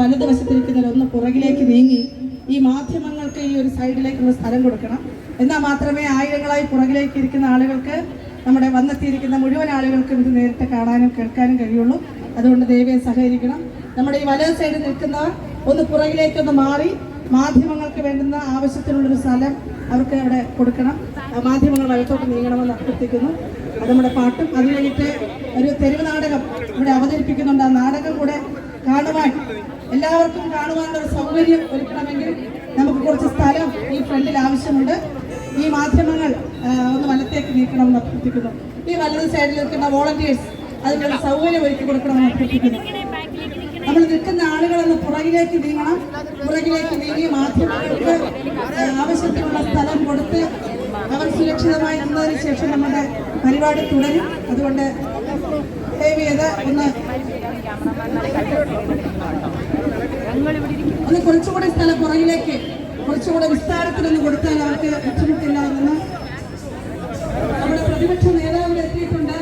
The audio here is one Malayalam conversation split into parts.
വലതുവശത്തിരിക്കുന്നവർ ഒന്ന് പുറകിലേക്ക് നീങ്ങി ഈ മാധ്യമങ്ങൾക്ക് ഈ ഒരു സൈഡിലേക്കുള്ള സ്ഥലം കൊടുക്കണം. എന്നാൽ മാത്രമേ ആയിരങ്ങളായി പുറകിലേക്ക് ഇരിക്കുന്ന ആളുകൾക്ക് നമ്മുടെ വന്നെത്തിയിരിക്കുന്ന മുഴുവൻ ആളുകൾക്കും ഇത് നേരിട്ട് കാണാനും കേൾക്കാനും കഴിയുള്ളൂ. അതുകൊണ്ട് ദൈവം സഹകരിക്കണം. നമ്മുടെ ഈ വലത് സൈഡിൽ നിൽക്കുന്നവർ ഒന്ന് പുറകിലേക്കൊന്ന് മാറി മാധ്യമങ്ങൾക്ക് വേണ്ടുന്ന ആവശ്യത്തിനുള്ളൊരു സ്ഥലം അവർക്ക് അവിടെ കൊടുക്കണം. മാധ്യമങ്ങൾ വലത്തോട്ട് നീങ്ങണമെന്ന് അഭ്യർത്ഥിക്കുന്നു. അത് നമ്മുടെ പാട്ടും. അത് കഴിഞ്ഞിട്ട് ഒരു തെരുവ് നാടകം ഇവിടെ അവതരിപ്പിക്കുന്നുണ്ട്. ആ നാടകം കൂടെ കാണുവാൻ എല്ലാവർക്കും കാണുവാനുള്ള സൗകര്യം ഒരുക്കണമെങ്കിൽ നമുക്ക് കുറച്ച് സ്ഥലം ഈ ഫ്രണ്ടിൽ ആവശ്യമുണ്ട്. ഈ മാധ്യമങ്ങൾ ഒന്ന് വലത്തേക്ക് നീക്കണമെന്ന് അഭ്യർത്ഥിക്കുന്നു. ഈ വലത് സൈഡിൽ നിൽക്കുന്ന വോളണ്ടിയേഴ്സ് അതിനുള്ള സൗകര്യം ഒരുക്കി കൊടുക്കണമെന്ന് അഭ്യർത്ഥിക്കുന്നു. നമ്മൾ നിൽക്കുന്ന ആളുകളൊന്ന് പുറകിലേക്ക് നീങ്ങണം. പുറകിലേക്ക് നീങ്ങി മാധ്യമങ്ങൾക്ക് ആവശ്യത്തിനുള്ള സ്ഥലം കൊടുത്ത് അവർ സുരക്ഷിതമായി നിന്നതിന് ശേഷം നമ്മുടെ പരിപാടി തുടരും. അതുകൊണ്ട് ദയവ് ചെയ്ത് ഒന്ന് ഒന്ന് കുറച്ചുകൂടി സ്ഥലം പുറകിലേക്ക് കുറച്ചുകൂടെ വിസ്താരത്തിലൊന്ന് കൊടുത്താൽ അവർക്ക് ബുദ്ധിമുട്ടില്ല എന്ന് നമ്മുടെ പ്രതിപക്ഷ നേതാവ് എത്തിയിട്ടുണ്ട്.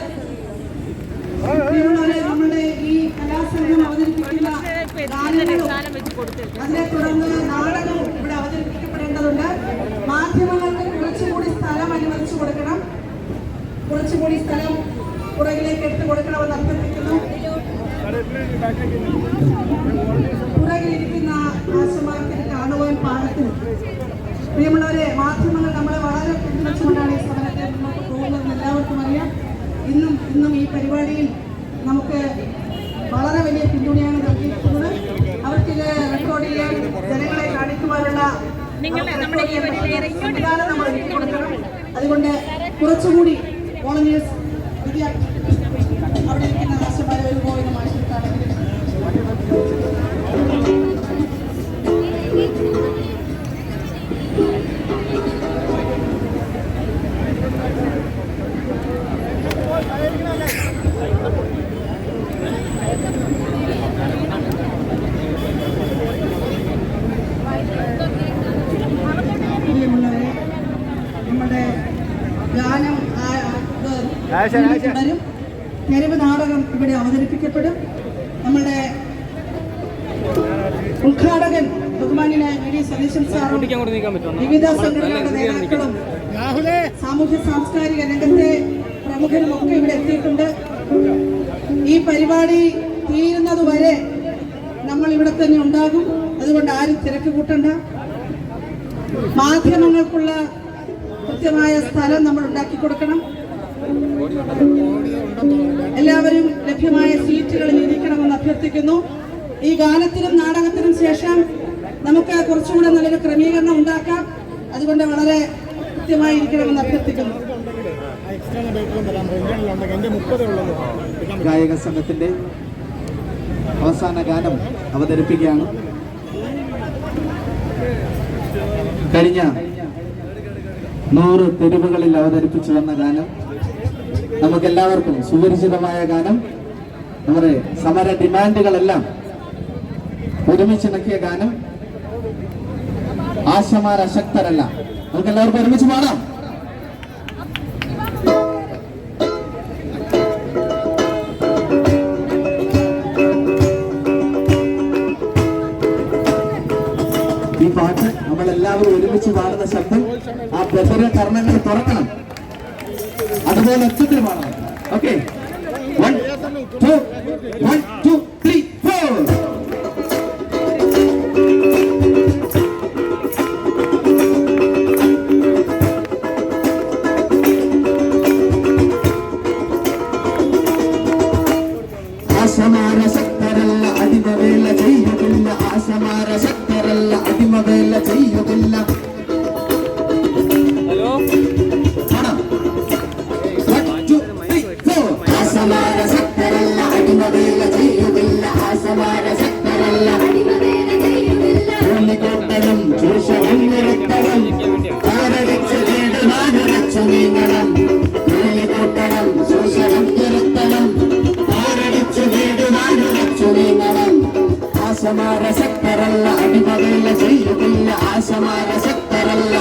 നമ്മുടെ ഈ കലാസംഘം അവതരിപ്പിക്കുന്ന അതിനെ തുടർന്ന് നാടകവും ഇവിടെ അവതരിപ്പിക്കപ്പെടേണ്ടതുണ്ട്. മാധ്യമങ്ങൾക്ക് കുറച്ചുകൂടി സ്ഥലം അനുവദിച്ചു കൊടുക്കണം. കുറച്ചുകൂടി സ്ഥലം പുറകിലേക്ക് എടുത്തു കൊടുക്കണമെന്ന് അഭ്യർത്ഥിക്കുന്നു. ഇന്നും ഈ പരിപാടിയിൽ നമുക്ക് വളരെ വലിയ പിന്തുണയാണ് നൽകിയിരിക്കുന്നത്. അവർക്കിത് റെക്കോർഡ് ചെയ്യാൻ ജനങ്ങളെ കാണിക്കുവാനുള്ള സംവിധാനം നമ്മൾ ഒരുക്കി കൊടുക്കണം. അതുകൊണ്ട് കുറച്ചുകൂടി വോളണ്ടിയേഴ്സ് വിദ്യാർത്ഥി അവിടെ ഇരിക്കുന്ന തുടരും തെരുവ് നാടകം ഇവിടെ അവതരിപ്പിക്കപ്പെടും. നമ്മുടെ ഉദ്ഘാടകൻ ബഹുമാനായ വി ഡി സതീശൻ സാറും വിവിധ സംഘടനകളുടെ നേതാക്കളും സാമൂഹ്യ സാംസ്കാരിക രംഗത്തെ പ്രമുഖരും ഒക്കെ ഇവിടെ എത്തിയിട്ടുണ്ട്. ഈ പരിപാടി തീരുന്നത് വരെ നമ്മൾ ഇവിടെ തന്നെ ഉണ്ടാകും. അതുകൊണ്ട് ആരും തിരക്ക് കൂട്ടണ്ട. മാധ്യമങ്ങൾക്കുള്ള കൃത്യമായ സ്ഥലം നമ്മൾ ഉണ്ടാക്കി കൊടുക്കണം. എല്ലാവരും ലഭ്യമായ സീറ്റുകളിൽ ഇരിക്കണമെന്ന് അഭ്യർത്ഥിക്കുന്നു. ഈ ഗാനത്തിനും നാടകത്തിനും ശേഷം നമുക്ക് കുറച്ചുകൂടെ നല്ലൊരു ക്രമീകരണം ഉണ്ടാക്കാം. അതുകൊണ്ട് വളരെ കൃത്യമായി ഇരിക്കണമെന്ന് അഭ്യർത്ഥിക്കുന്നു. ഗായക സംഘത്തിന്റെ അവസാന ഗാനം അവതരിപ്പിക്കുകയാണ്. കഴിഞ്ഞ നൂറ് തെരുവുകളിൽ അവതരിപ്പിച്ചു വന്ന ഗാനം നമുക്കെല്ലാവർക്കും സുപരിചിതമായ ഗാനം. നമ്മുടെ സമര ഡിമാൻഡുകളെല്ലാം ഒരുമിച്ച് നിൽക്കിയ ഗാനം. ആശമാർ അശക്തരല്ല നമുക്ക് എല്ലാവർക്കും ഒരുമിച്ച് പാടാം. ഈ പാട്ട് നമ്മൾ എല്ലാവരും ഒരുമിച്ച് പാടുന്ന ശബ്ദം ആ ബദര കർണങ്ങൾ തുറക്കണം. അതുപോലെ ഒച്ചത്തിലുമാണ് okay one two one two three four ആസമാര അടിമവേല ചെയ്യുകയില്ല ആസമാര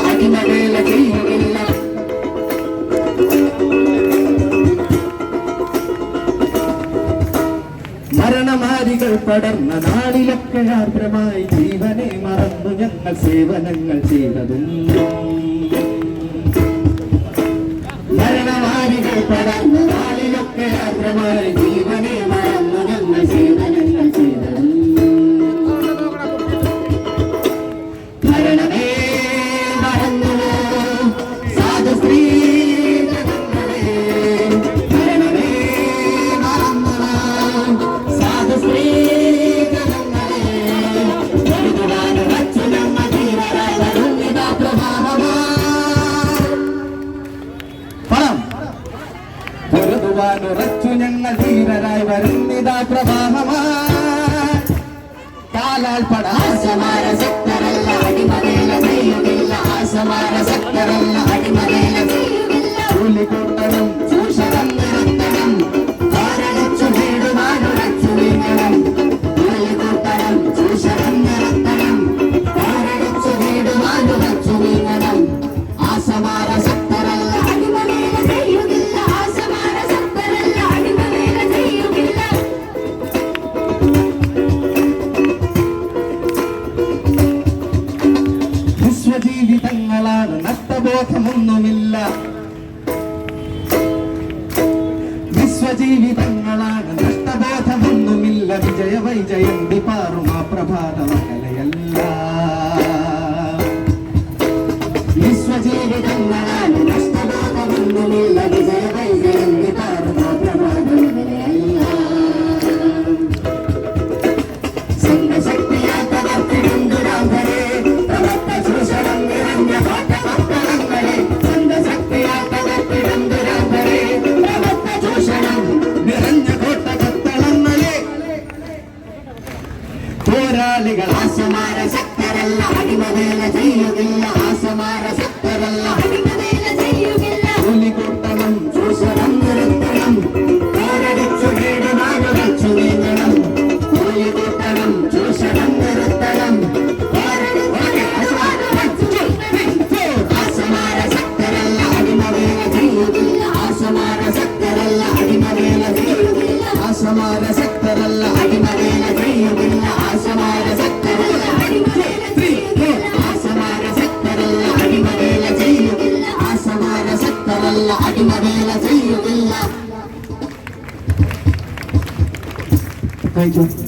അടിമവേല ചെയ്യുകയില്ല മരണമാരികൾ പടർന്ന നാളിലൊക്കെ ആർദ്രമായി ജീവനെ മറന്നു ഞങ്ങൾ സേവനങ്ങൾ ചെയ്തതും. മരണമാരികൾ പടർന്ന നാളിലൊക്കെ ആർദ്രമായി ജീവനെ കൃപാനുറച്ചു ഞങ്ങൾ ധീരരായി വരുന്നിതാ പ്രവാഹമാ കാലാൽ പടാസമാര ശക്തരല്ല അടിമവേല ചെയ്യുകയില്ല ആസമാര ശക്തരല്ല എന്താണ് നഷ്ടബോധമൊന്നുമില്ല. വിശ്വജീവിതങ്ങളാണ് നഷ്ടബോധമൊന്നുമില്ല. വിജയ വൈജയം വിപാറും ആ പ്രഭാത മകലയല്ല. വിശ്വജീവിതങ്ങളാണ് നഷ്ടബോധമൊന്നുമില്ല. വിജയ ஆசமார சக்தவல்ல Thank you.